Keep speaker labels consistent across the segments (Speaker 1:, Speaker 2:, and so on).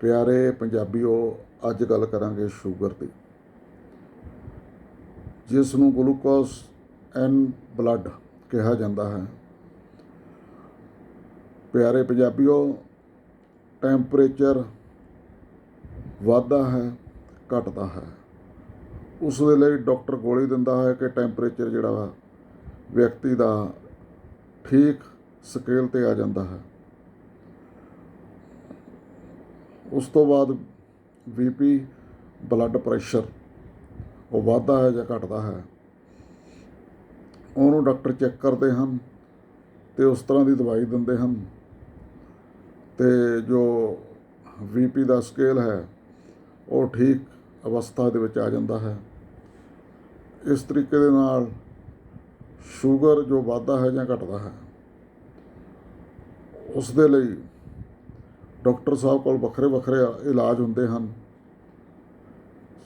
Speaker 1: ਪਿਆਰੇ ਪੰਜਾਬੀਓ, ਅੱਜ ਗੱਲ ਕਰਾਂਗੇ ਸ਼ੂਗਰ ਦੀ। ਜਿਸ ਨੂੰ ਗਲੂਕੋਸ ਐਨ ਬਲੱਡ ਕਿਹਾ ਜਾਂਦਾ ਹੈ। ਪਿਆਰੇ ਪੰਜਾਬੀਓ, ਟੈਂਪਰੇਚਰ ਵੱਧਦਾ ਹੈ, ਘਟਦਾ ਹੈ। ਉਸ ਦੇ ਲਈ ਡਾਕਟਰ ਗੋਲੀ ਦਿੰਦਾ ਹੈ ਕਿ ਟੈਂਪਰੇਚਰ ਜਿਹੜਾ ਵਾ ਵਿਅਕਤੀ ਦਾ ਠੀਕ ਸਕੇਲ ਤੇ ਆ ਜਾਂਦਾ ਹੈ। ਉਸ ਤੋਂ ਬਾਅਦ ਬੀਪੀ ਬਲੱਡ ਪ੍ਰੈਸ਼ਰ ਉਹ ਵੱਧਦਾ ਹੈ ਜਾਂ ਘਟਦਾ ਹੈ, ਉਹਨੂੰ ਡਾਕਟਰ ਚੈੱਕ ਕਰਦੇ ਹਨ ਤੇ ਉਸ ਤਰ੍ਹਾਂ ਦੀ ਦਵਾਈ ਦਿੰਦੇ ਹਨ ਤੇ ਜੋ ਬੀਪੀ ਦਾ ਸਕੇਲ ਹੈ, ਉਹ ਠੀਕ ਅਵਸਥਾ ਦੇ ਵਿੱਚ ਆ ਜਾਂਦਾ ਹੈ। ਇਸ ਤਰੀਕੇ ਦੇ ਨਾਲ ਸ਼ੂਗਰ ਜੋ ਵੱਧਦਾ ਹੈ ਜਾਂ ਘਟਦਾ ਹੈ, ਉਸ ਦੇ ਲਈ ਡਾਕਟਰ ਸਾਹਿਬ ਕੋਲ ਵੱਖਰੇ ਵੱਖਰੇ ਇਲਾਜ ਹੁੰਦੇ ਹਨ।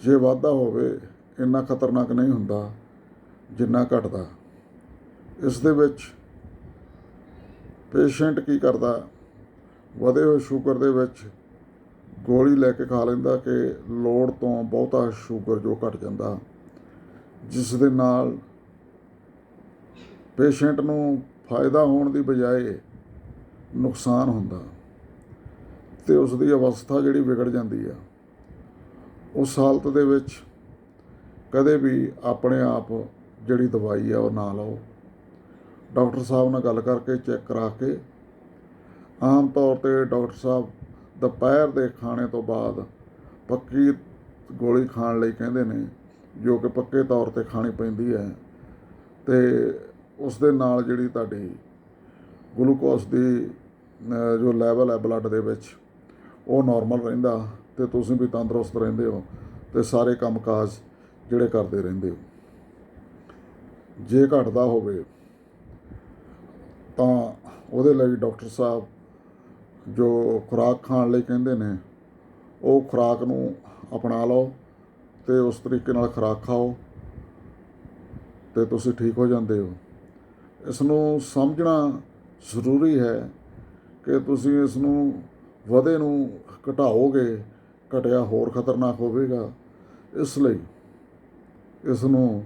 Speaker 1: ਜੇ ਵਾਧਾ ਹੋਵੇ, ਇੰਨਾ ਖਤਰਨਾਕ ਨਹੀਂ ਹੁੰਦਾ, ਜਿੰਨਾ ਘਟਦਾ। ਇਸ ਦੇ ਵਿੱਚ ਪੇਸ਼ੈਂਟ ਕੀ ਕਰਦਾ? ਵਧੇ ਹੋਏ ਸ਼ੂਗਰ ਦੇ ਵਿੱਚ ਗੋਲੀ ਲੈ ਕੇ ਖਾ ਲੈਂਦਾ ਕਿ ਲੋੜ ਤੋਂ ਬਹੁਤਾ ਸ਼ੂਗਰ ਜੋ ਘਟ ਜਾਂਦਾ। ਜਿਸ ਦੇ ਨਾਲ ਪੇਸ਼ੈਂਟ ਨੂੰ ਫਾਇਦਾ ਹੋਣ ਦੀ ਬਜਾਏ ਨੁਕਸਾਨ ਹੁੰਦਾ। ਤੇ ਉਸ ਦੀ ਅਵਸਥਾ ਜਿਹੜੀ ਵਿਗੜ ਜਾਂਦੀ ਆ। ਉਸ ਹਾਲਤ ਦੇ ਵਿੱਚ ਕਦੇ ਵੀ ਆਪਣੇ ਆਪ ਜਿਹੜੀ ਦਵਾਈ ਆ ਉਹ ਨਾ ਲਓ। ਡਾਕਟਰ ਸਾਹਿਬ ਨਾਲ ਗੱਲ ਕਰਕੇ ਚੈੱਕ ਕਰਾ ਕੇ ਆਮ ਤੌਰ ਤੇ ਡਾਕਟਰ ਸਾਹਿਬ ਦੁਪਹਿਰ ਦੇ ਖਾਣੇ ਤੋਂ ਬਾਅਦ ਪੱਕੀ ਗੋਲੀ ਖਾਣ ਲਈ ਕਹਿੰਦੇ ਨੇ, ਜੋ ਕਿ ਪੱਕੇ ਤੌਰ ਤੇ ਖਾਣੀ ਪੈਂਦੀ ਹੈ। ਤੇ ਉਸ ਦੇ ਨਾਲ ਜਿਹੜੀ ਤੁਹਾਡੀ ਗਲੂਕੋਜ਼ ਦੀ ਜੋ ਲੈਵਲ ਹੈ ਬਲੱਡ ਦੇ ਵਿੱਚ ਉਹ ਨਾਰਮਲ ਰਹਿੰਦਾ ਤੇ ਤੁਸੀਂ ਵੀ ਤੰਦਰੁਸਤ ਰਹਿੰਦੇ ਹੋ ਤੇ ਸਾਰੇ ਕੰਮਕਾਜ ਜਿਹੜੇ ਕਰਦੇ ਰਹਿੰਦੇ ਹੋ। ਜੇ ਘਟਦਾ ਹੋਵੇ ਤਾਂ ਉਹਦੇ ਲਈ ਡਾਕਟਰ ਸਾਹਿਬ ਜੋ ਖੁਰਾਕ ਖਾਣ ਲਈ ਕਹਿੰਦੇ ਨੇ, ਉਹ ਖੁਰਾਕ ਨੂੰ ਅਪਣਾ ਲਓ ਤੇ ਉਸ ਤਰੀਕੇ ਨਾਲ ਖੁਰਾਕ ਖਾਓ ਤੇ ਤੁਸੀਂ ਠੀਕ ਹੋ ਜਾਂਦੇ ਹੋ। ਇਸ ਨੂੰ ਸਮਝਣਾ ਜ਼ਰੂਰੀ ਹੈ ਕਿ ਤੁਸੀਂ ਇਸ ਨੂੰ ਵਧੇ ਨੂੰ ਘਟਾਓਗੇ, ਘਟਿਆ ਹੋਰ ਖਤਰਨਾਕ ਹੋਵੇਗਾ। ਇਸ ਲਈ ਇਸ ਨੂੰ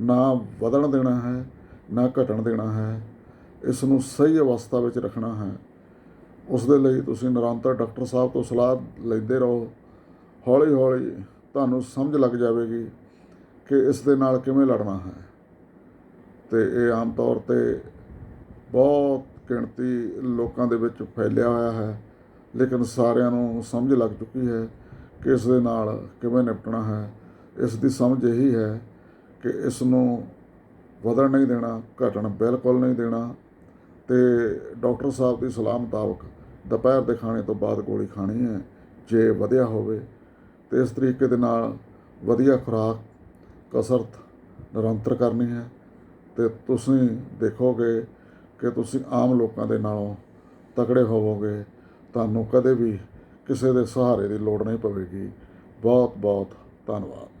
Speaker 1: ਨਾ ਵਧਣ ਦੇਣਾ ਹੈ, ਨਾ ਘਟਣ ਦੇਣਾ ਹੈ। ਇਸ ਨੂੰ ਸਹੀ ਅਵਸਥਾ ਵਿੱਚ ਰੱਖਣਾ ਹੈ। ਉਸ ਦੇ ਲਈ ਤੁਸੀਂ ਨਿਰੰਤਰ ਡਾਕਟਰ ਸਾਹਿਬ ਤੋਂ ਸਲਾਹ ਲੈਂਦੇ ਰਹੋ। ਹੌਲੀ ਹੌਲੀ ਤੁਹਾਨੂੰ ਸਮਝ ਲੱਗ ਜਾਵੇਗੀ ਕਿ ਇਸ ਦੇ ਨਾਲ ਕਿਵੇਂ ਲੜਨਾ ਹੈ। ਤੇ ਇਹ ਆਮ ਤੌਰ ਤੇ ਬਹੁਤ ਗਿਣਤੀ ਲੋਕਾਂ ਦੇ ਵਿੱਚ ਫੈਲਿਆ ਹੋਇਆ ਹੈ। ਲੇਕਿਨ ਸਾਰਿਆਂ ਨੂੰ ਸਮਝ ਲੱਗ ਚੁੱਕੀ ਹੈ ਕਿ ਇਸ ਦੇ ਨਾਲ ਕਿਵੇਂ ਨਿਪਟਣਾ ਹੈ। ਇਸ ਦੀ ਸਮਝ ਇਹੀ ਹੈ ਕਿ ਇਸ ਨੂੰ ਵਧਣ ਨਹੀਂ ਦੇਣਾ, ਘਟਣ ਬਿਲਕੁਲ ਨਹੀਂ ਦੇਣਾ ਤੇ ਡਾਕਟਰ ਸਾਹਿਬ ਦੀ ਸਲਾਹ ਮੁਤਾਬਕ ਦੁਪਹਿਰ ਦੇ ਖਾਣੇ ਤੋਂ ਬਾਅਦ ਗੋਲੀ ਖਾਣੀ ਹੈ, ਜੇ ਵਧਿਆ ਹੋਵੇ ਤੇ ਇਸ ਤਰੀਕੇ ਦੇ ਨਾਲ ਵਧੀਆ ਖੁਰਾਕ, ਕਸਰਤ ਨਿਰੰਤਰ ਕਰਨੀ ਹੈ ਤੇ ਤੁਸੀਂ ਦੇਖੋਗੇ ਕਿ ਤੁਸੀਂ ਆਮ ਲੋਕਾਂ ਦੇ ਨਾਲੋਂ ਤਕੜੇ ਹੋਵੋਗੇ ਤੁਹਾਨੂੰ ਕਦੇ ਵੀ ਕਿਸੇ ਦੇ ਸਹਾਰੇ ਦੀ ਲੋੜ ਨਹੀਂ ਪਵੇਗੀ। ਬਹੁਤ ਬਹੁਤ ਧੰਨਵਾਦ।